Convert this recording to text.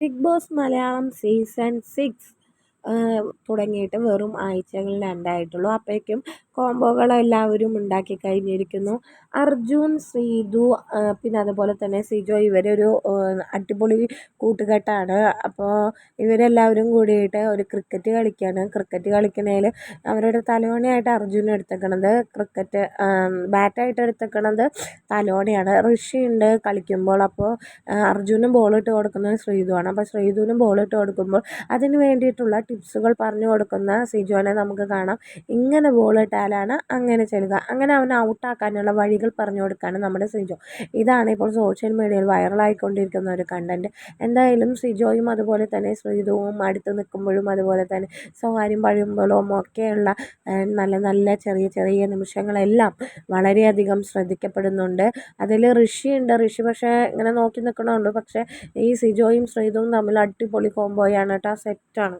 Bigg Boss Malayalam season six തുടങ്ങിയിട്ട് വെറും ആഴ്ചകൾ രണ്ടായിട്ടുള്ളൂ. അപ്പോഴേക്കും കോംബോകൾ എല്ലാവരും ഉണ്ടാക്കി കഴിഞ്ഞിരിക്കുന്നു. അർജുൻ ശ്രീതു പിന്നെ അതുപോലെ തന്നെ സിജോ ഇവരൊരു അടിപൊളി കൂട്ടുകെട്ടാണ്. അപ്പോൾ ഇവരെല്ലാവരും കൂടിയിട്ട് ഒരു ക്രിക്കറ്റ് കളിക്കുകയാണ് ക്രിക്കറ്റ് കളിക്കണേൽ അവരുടെ തലോണിയായിട്ട് അർജുൻ എടുത്തേക്കണത്. ക്രിക്കറ്റ് ബാറ്റായിട്ട് എടുത്തേക്കണത് ഋഷി ഉണ്ട് കളിക്കുമ്പോൾ. അപ്പോൾ അർജുനും ബോളിട്ട് കൊടുക്കുന്നത് ശ്രീതുവാണ്. അപ്പോൾ ശ്രീതുവിനും ബോളിട്ട് കൊടുക്കുമ്പോൾ അതിന് വേണ്ടിയിട്ടുള്ള ടിപ്സുകൾ പറഞ്ഞു കൊടുക്കുന്ന സിജോനെ നമുക്ക് കാണാം. ഇങ്ങനെ ബോളിട്ടാലാണ് അങ്ങനെ ചെയ്യുക അങ്ങനെ അവനെ ഔട്ടാക്കാനുള്ള വഴികൾ പറഞ്ഞു കൊടുക്കുകയാണ് നമ്മുടെ സിജോ. ഇതാണ് ഇപ്പോൾ സോഷ്യൽ മീഡിയയിൽ വൈറലായിക്കൊണ്ടിരിക്കുന്ന ഒരു കണ്ടന്റ് എന്തായാലും സിജോയും അതുപോലെ തന്നെ ശ്രീതുവും അടുത്ത് നിൽക്കുമ്പോഴും അതുപോലെ തന്നെ സ്വകാര്യം പഴുമ്പോഴും ഒക്കെയുള്ള നല്ല നല്ല ചെറിയ ചെറിയ നിമിഷങ്ങളെല്ലാം വളരെയധികം ശ്രദ്ധിക്കപ്പെടുന്നുണ്ട്. അതിൽ ഋഷിയുണ്ട്. ഋഷി പക്ഷേ ഇങ്ങനെ നോക്കി നിൽക്കണമുണ്ട്. പക്ഷേ ഈ സിജോയും ശ്രീതുവും തമ്മിൽ അടിപൊളി കോംബോയാണ് കേട്ടോ. സെറ്റാണ്